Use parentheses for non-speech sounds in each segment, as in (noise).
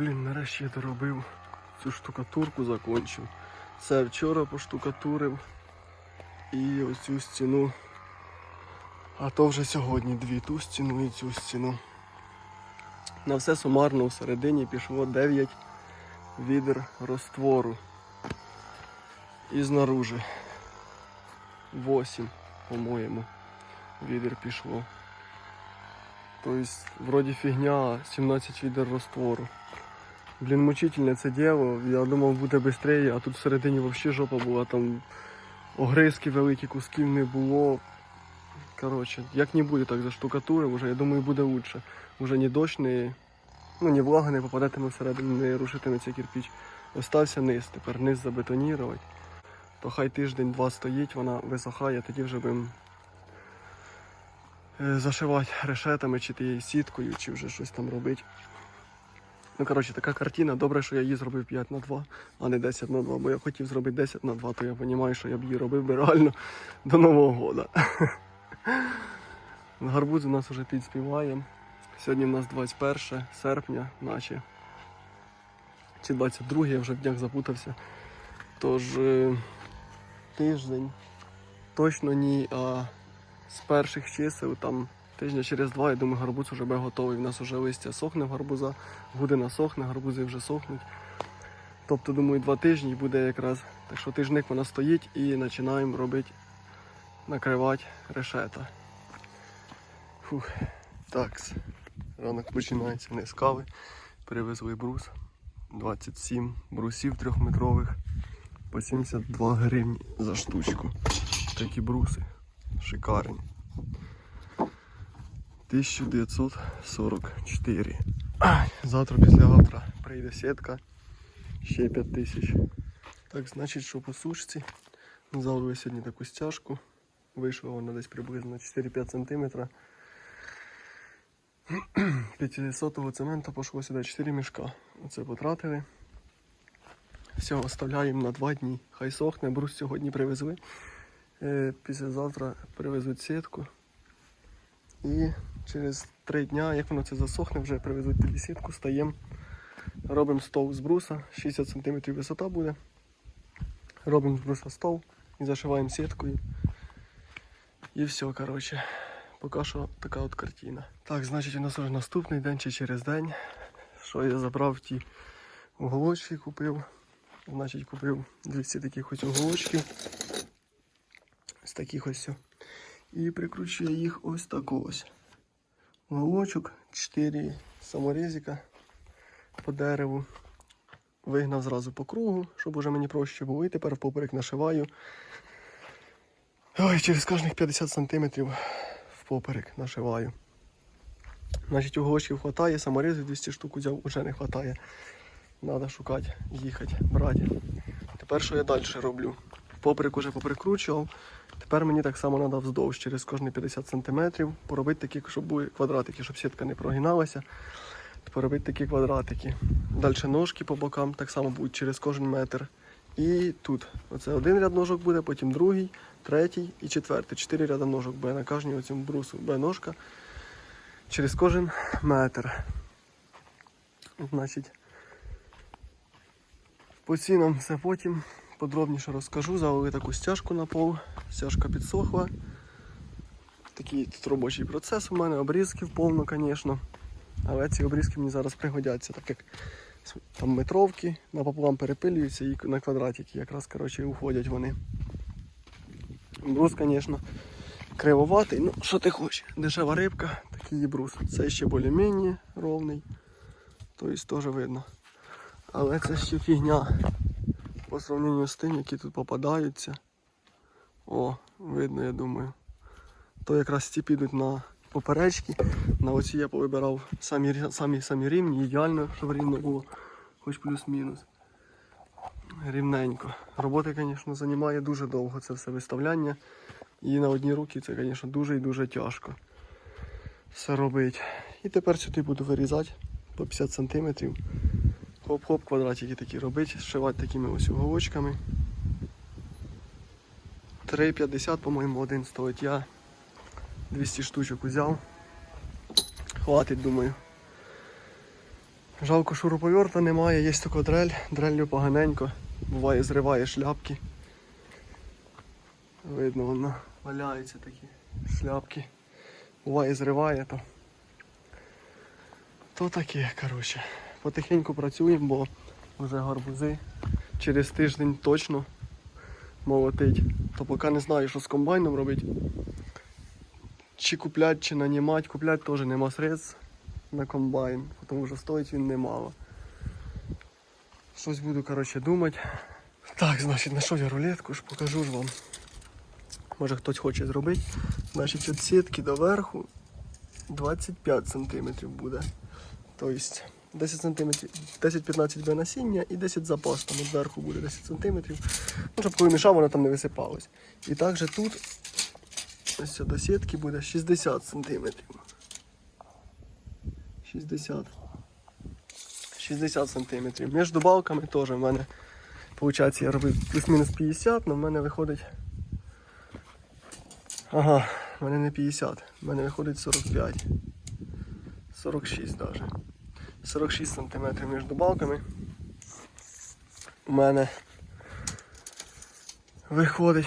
блін, нарешті я доробив цю штукатурку закончив. Це вчора поштукатурив. І ось цю стіну. А то вже сьогодні дві ту стіну і цю стіну. На все сумарно всередині пішло 9 відер розтвору. І знаружи 8, по-моєму, відер пішло. Тобто, вроді фігня, 17 відер розтвору. Блін, мучительне це діло. Я думав буде швидше, а тут всередині взагалі жопа була, там огризки великі, кусків не було. Коротше, як не буде так заштукатурив, вже, я думаю, буде лучше. Уже ні дощ, ні, ну, ні влага не попадатиме всередину, не рушитиметься кирпіч. Остався низ, тепер низ забетонірувати. То хай тиждень-два стоїть, вона висохає, тоді вже будемо е, зашивати решетами чи тією сіткою, чи вже щось там робити. Ну, коротше, така картина. Добре, що я її зробив 5 на 2, а не 10 на 2. Бо я хотів зробити 10 на 2, то я розумію, що я б її робив би реально до Нового року. (laughs) Гарбуз у нас вже підспіває. Сьогодні у нас 21 серпня, наче. Чи 22, я вже в днях запутався. Тож е, тиждень. Точно ні, а з перших чисел там тижня через два, я думаю, гарбуз вже буде готовий. У нас вже листя сохне в гарбуза, гудина сохне, гарбузи вже сохнуть. Тобто, думаю, два тижні буде якраз. Так що тижник вона стоїть і починаємо робити, накривати решета. Фух. Так, ранок починається не з кави. Привезли брус. 27 брусів трьохметрових по 72 гривні за штучку. Такі бруси. Шикарні. 1944. Завтра, післязавтра прийде сітка. Ще 5 тисяч. Так, значить, що по сушці. Взяв сьогодні таку стяжку. Вийшла вона десь приблизно 4-5 см. 500 цементу пошло сюди 4 мішка. Оце потратили. Все, оставляємо на 2 дні. Хай сохне, брус сьогодні привезли. Е, Післязавтра привезуть сітку. І через 3 дня, як воно це засохне, вже привезуть тоді сітку, стаємо. Робимо стол з бруса, 60 см висота буде. Робимо з бруса стол і зашиваємо сіткою. І все, коротше. Поки що така от картина. Так, значить, у нас вже наступний день чи через день. Що я забрав ті уголочки купив. Значить, купив 200 таких ось уголочків. З таких ось. І прикручую їх ось так ось. Уголочок, 4 саморізика по дереву. Вигнав зразу по кругу, щоб уже мені проще було. І тепер впоперек нашиваю. Ой, через кожних 50 сантиметрів впоперек нашиваю. Значить, уголочків хватає, саморізів 200 штук взяв, уже не хватає. Треба шукати, їхати, брати. Тепер що я далі роблю? Поперек уже поприкручував. Тепер мені так само треба вздовж через кожні 50 см поробити такі, щоб були квадратики, щоб сітка не прогиналася. Поробити такі квадратики. Далі ножки по бокам так само будуть через кожен метр. І тут. Оце один ряд ножок буде, потім другий, третій і четвертий. Чотири ряда ножок буде на кожній цьому брусу. Буде ножка через кожен метр. Значить, по цінам все потім подробніше розкажу. Завели таку стяжку на пол. Стяжка підсохла. Такий тут робочий процес у мене, обрізків повно, звісно. Але ці обрізки мені зараз пригодяться, так як там метровки напополам перепилюються і на квадратики якраз коротше, уходять вони. Брус, звісно, кривоватий. Ну, що ти хочеш? Дешева рибка, такий брус. Це ще більш-менш ровний. Тобто теж видно. Але це ще фігня по сравненню з тим, які тут попадаються. О, видно, я думаю. То якраз ці підуть на поперечки. На оці я повибирав самі, самі, самі рівні, ідеально, щоб рівно було, хоч плюс-мінус. Рівненько. Роботи, звісно, займає дуже довго це все виставляння. І на одні руки це, звісно, дуже і дуже тяжко все робити. І тепер сюди буду вирізати по 50 см. Хоп-хоп, квадратики такі робити, зшивати такими ось уголочками. 3,50, по-моєму, один стоїть. Я 200 штучок взяв. Хватить, думаю. Жалко, шуруповерта немає, є тільки дрель, дрелью поганенько. Буває, зриває шляпки. Видно, воно валяються такі шляпки. Буває, зриває, то. То таке, коротше. Потихеньку працюємо, бо вже гарбузи через тиждень точно молотить. То поки не знаю, що з комбайном робити. Чи куплять, чи нанімати. Куплять теж нема средств на комбайн, тому що стоїть він немало. Щось буду, коротше, думати. Так, значить, знайшов я рулетку, ж покажу ж вам. Може хтось хоче зробити. Значить, від сітки до верху 25 см буде. Тобто 10 см, 10-15 б насіння і 10 запас, там від верху буде 10 см. Ну, щоб коли мішав, воно там не висипалось. І також тут ось до сітки буде 60 см. 60. 60 см. Між балками теж в мене, виходить, я робив плюс-мінус 50, але в мене виходить. Ага, в мене не 50, в мене виходить 45. 46 навіть. 46 см між балками. У мене виходить,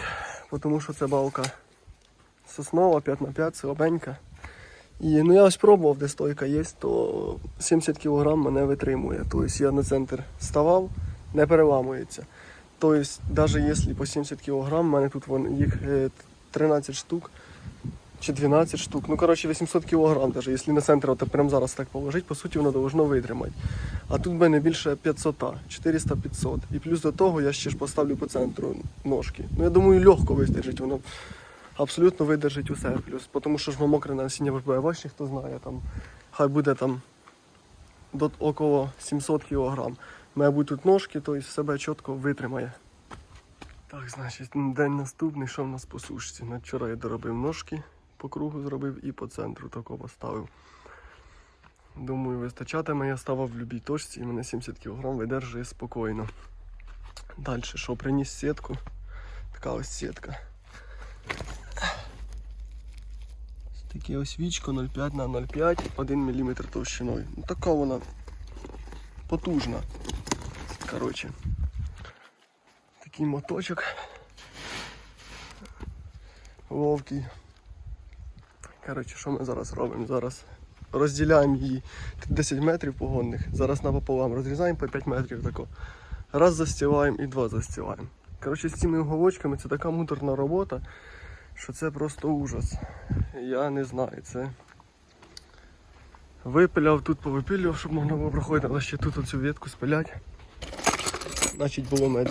тому що це балка соснова 5х5, слабенька. І ну я ось пробував, де стойка є, то 70 кг мене витримує. Тобто я на центр ставав, не переламується. Тобто, навіть якщо по 70 кг, в мене тут вон, їх е, 13 штук чи 12 штук. Ну, коротше, 800 кг, навіть якщо на центр от прямо зараз так положити, по суті, воно должно витримати. А тут в мене більше 500, 400-500. І плюс до того я ще ж поставлю по центру ножки. Ну я думаю, легко вистержить воно абсолютно видержить усе. Плюс, тому що ж воно мокре насіння вибиває важче, хто знає, там, хай буде там до около 700 кг. Має бути тут ножки, то й себе чітко витримає. Так, значить, день наступний, що в нас по сушці. На вчора я доробив ножки, по кругу зробив і по центру тако поставив. Думаю, вистачатиме, я ставив в любій точці і мене 70 кг видержує спокійно. Далі, що приніс сітку. Така ось сітка. Таке ось вічко 0,5 на 0,5, 1 мм товщиною. Ну, така вона потужна. Коротше. Такий моточок. Вовкий. Коротше, що ми зараз робимо? Зараз розділяємо її 10 метрів погонних. Зараз напополам розрізаємо по 5 метрів тако. Раз застілаємо і два застілаємо. Коротше, з цими уголочками це така муторна робота, що це просто ужас. Я не знаю, це. Випиляв, тут повипилював, щоб можна було проходити, але ще тут оцю ветку спилять. Значить було мене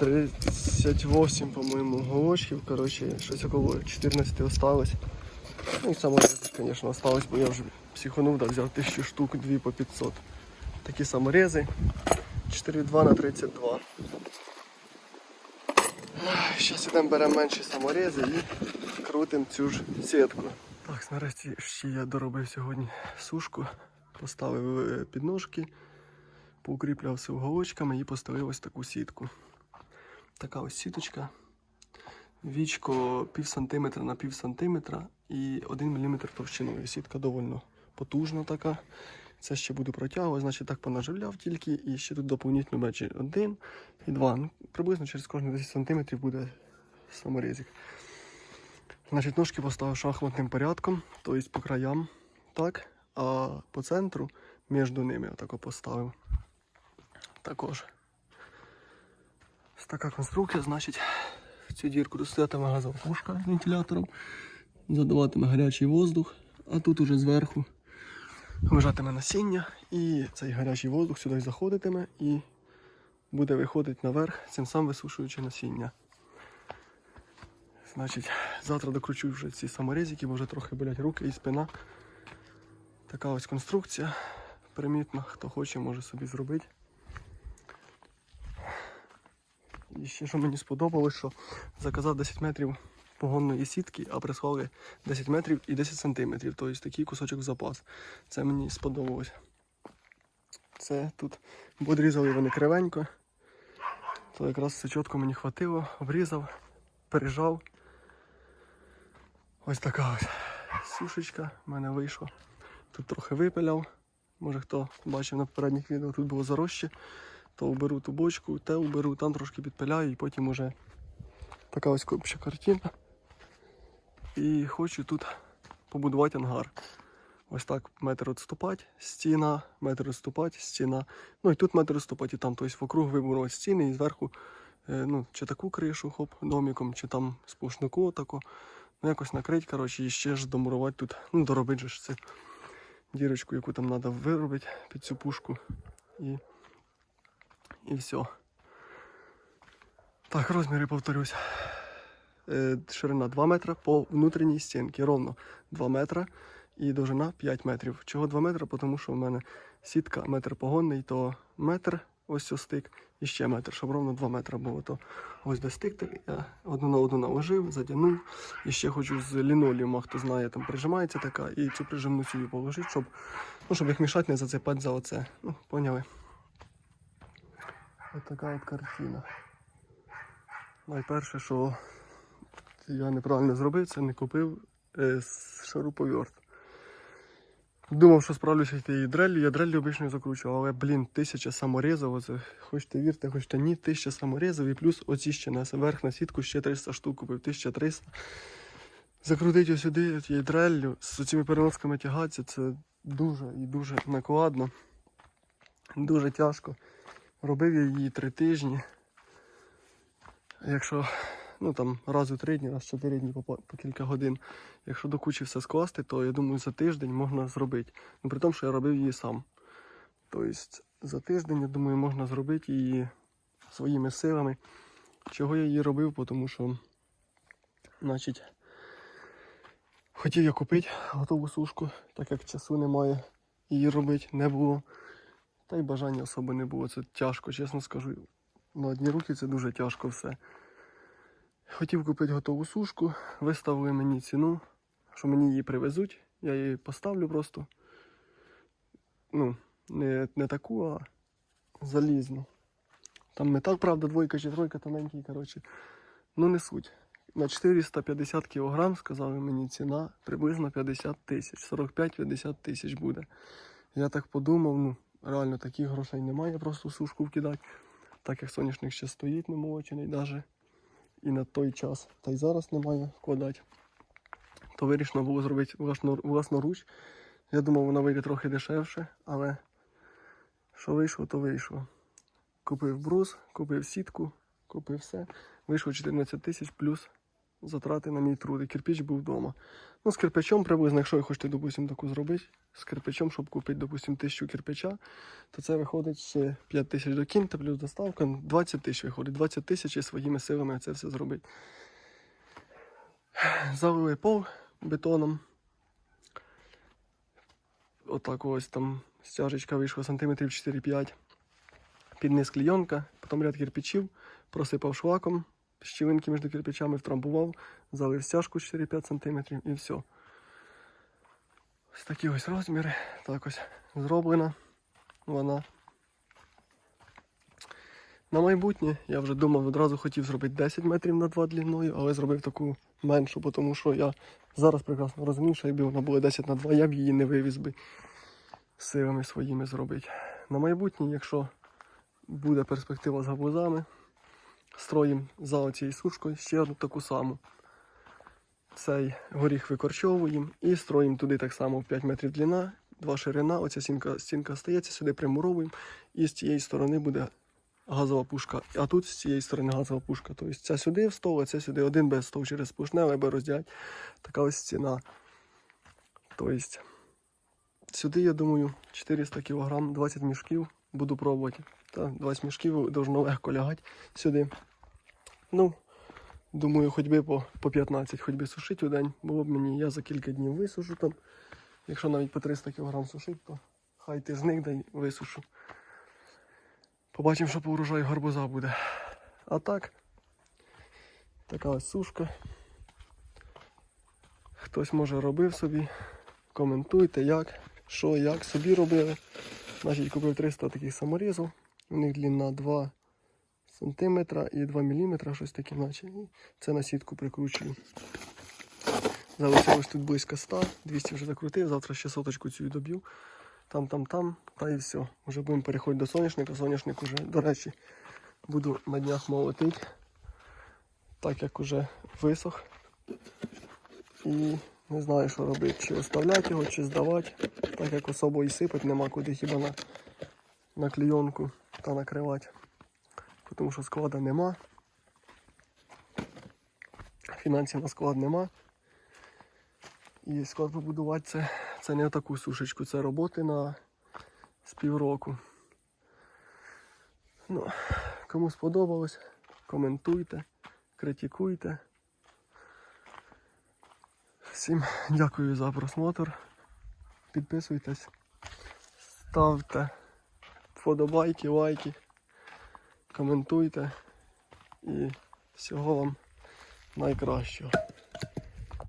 238, по-моєму, голочків. Коротше, щось около 14 осталось. Ну і саморези, звісно, осталось, бо я вже психанув, да, взяв 1000 штук, 2 по 500. Такі саморези. 4,2 на 32. Зараз ідемо беремо менші саморези і крутимо цю ж сітку. Так, нарешті ще я доробив сьогодні сушку, поставив е, підножки, поукріпляв все уголочками і поставив ось таку сітку. Така ось сіточка. Вічко пів сантиметра на пів сантиметра і 1 мм товщиною. Сітка доволі потужна така. Це ще буду протягувати, значить так понаживляв тільки і ще тут доповнительно бачить один і два. Ну, приблизно через кожні 10 см буде саморізик. Значить, ножки поставив шахматним порядком, тобто по краям, так, а по центру між ними отако поставив. Також. Така конструкція, значить, в цю дірку достатиме газова пушка з вентилятором, задаватиме гарячий воздух, а тут уже зверху лежатиме насіння, і цей гарячий воздух сюди заходитиме і буде виходити наверх, цим самим висушуючи насіння. Значить, завтра докручу вже ці саморезики, бо вже трохи болять руки і спина. Така ось конструкція. Примітна, хто хоче, може собі зробити. І ще що мені сподобалось, що заказав 10 метрів погонної сітки, а прислали 10 метрів і 10 сантиметрів. Тобто такий кусочок в запас. Це мені сподобалось. Це тут бо одрізали вони кривенько. То якраз все чітко мені хватило, обрізав, пережав. Ось така ось сушечка в мене вийшла. Тут трохи випиляв, Може хто бачив на попередніх відео, тут було зарожче, то уберу ту бочку, те уберу, там трошки підпиляю і потім уже така ось обща картина. І хочу тут побудувати ангар. Ось так метр відступати, стіна, метр відступати, стіна. Ну і тут метр відступати, і там, тобто вокруг вибудувати стіни і зверху, е, ну, чи таку кришу, хоп, домиком, чи там сплошнику тако. Ну, якось накрити, коротше, і ще ж домурувати тут, ну, доробити ж це дірочку, яку там треба виробити під цю пушку. І, і все. Так, розміри повторюсь. Е, Ширина 2 метри по внутрішній стінці, ровно 2 метри і довжина 5 метрів. Чого 2 метри? Тому що в мене сітка метр погонний, то метр ось ось стик і ще метр, щоб ровно 2 метри було. То ось де стик, так я одну на одну наложив, затягнув. І ще хочу з лінолеума, хто знає, там прижимається така, і цю прижимну сію положити, щоб, ну, щоб їх мішати, не зацепати за оце. Ну, поняли. Ось така от картина. Найперше, що я неправильно зробив, це не купив е, шуруповерт. Думав, що справлюся тією дреллю, я дреллю обично закручував, але, блін, тисяча саморізів, оце, хочете вірте, хочете ні, тисяча саморізів і плюс оці ще на верх на сітку ще 300 штук купив, 1300. Закрутити сюди тією дреллю, з цими переносками тягатися, це дуже і дуже накладно. Дуже тяжко. Робив я її три тижні. Якщо ну там раз у три дні, раз в чотири дні по, по кілька годин. Якщо до кучі все скласти, то я думаю, за тиждень можна зробити. Ну при тому, що я робив її сам. Тобто за тиждень, я думаю, можна зробити її своїми силами. Чого я її робив? Тому що, значить, хотів я купити готову сушку, так як часу немає її робити не було. Та й бажання особи не було. Це тяжко, чесно скажу. На одні руки це дуже тяжко все. Хотів купити готову сушку, виставили мені ціну, що мені її привезуть. Я її поставлю просто. Ну, не, не таку, а залізну. Там не так, правда, двойка чи тройка тоненький, коротше. Ну не суть. На 450 кг сказали мені ціна приблизно 50 тисяч. 45-50 тисяч буде. Я так подумав, ну, реально таких грошей немає, просто в сушку вкидати. Так як соняшник ще стоїть немолочений навіть і на той час, та й зараз немає вкладати. То вирішено було зробити власно- власноруч. Я думав, вона вийде трохи дешевше, але що вийшло, то вийшло. Купив брус, купив сітку, купив все. Вийшло 14 тисяч плюс затрати на мій труд. І кирпіч був вдома. Ну, з кирпичом приблизно, якщо ви хочете, допустим, таку зробити, з кирпичом, щоб купити, допустим, тисячу кирпича, то це виходить ще 5 тисяч до кінта, плюс доставка, ну, 20 тисяч виходить. 20 тисяч і своїми силами це все зробити. Залили пол бетоном. Отак ось там стяжечка вийшла сантиметрів 4-5. Під низ клійонка, потім ряд кирпичів, просипав шлаком, щілинки між кирпичами втрамбував, залив стяжку 4-5 сантиметрів і все. Ось такі ось розміри. Так ось зроблена вона. На майбутнє я вже думав, одразу хотів зробити 10 метрів на 2 длиною, але зробив таку меншу, тому що я зараз прекрасно розумію, що якби вона була 10 на 2, я б її не вивіз би силами своїми зробити. На майбутнє, якщо буде перспектива з габузами, строїм за цією сушкою ще одну таку саму. Цей горіх викорчовуємо і строїмо туди так само 5 метрів длина, 2 ширина. Оця стінка, стінка стається, сюди примуровуємо, і з цієї сторони буде газова пушка. А тут з цієї сторони газова пушка. Тобто ця сюди в стол, а ця сюди один без стол через сплошне, аби розділять. Така ось стіна. Тобто сюди, я думаю, 400 кг, 20 мішків буду пробувати. Та 20 мішків должно легко лягати сюди. Ну, думаю, хоч би по, по 15, хоч би сушити у день. Було б мені, я за кілька днів висушу там. Якщо навіть по 300 кг сушить, то хай тижник дай висушу. Побачимо, що по урожаю гарбуза буде. А так, така ось сушка. Хтось може робив собі. Коментуйте, як, що, як собі робили. Значить, купив 300 таких саморізів. У них длина 2 см і 2 мм, щось таке, наче. І це на сітку прикручую. Залишилось тут близько 100, 200 вже закрутив, завтра ще соточку цю доб'ю. там, там, там, та і все. Вже будемо переходити до соняшника. Соняшник уже, до речі, буду на днях молотити, так як уже висох. І не знаю, що робити, чи оставляти його, чи здавати, так як особо і сипати нема куди хіба на, на клійонку та накривати. Тому що склада нема. Фінансів на склад нема. І склад побудувати це, це не таку сушечку, це роботи на з півроку. Ну, кому сподобалось, коментуйте, критикуйте. Всім дякую за просмотр. Підписуйтесь, ставте вподобайки, лайки, коментуйте і всього вам найкращого.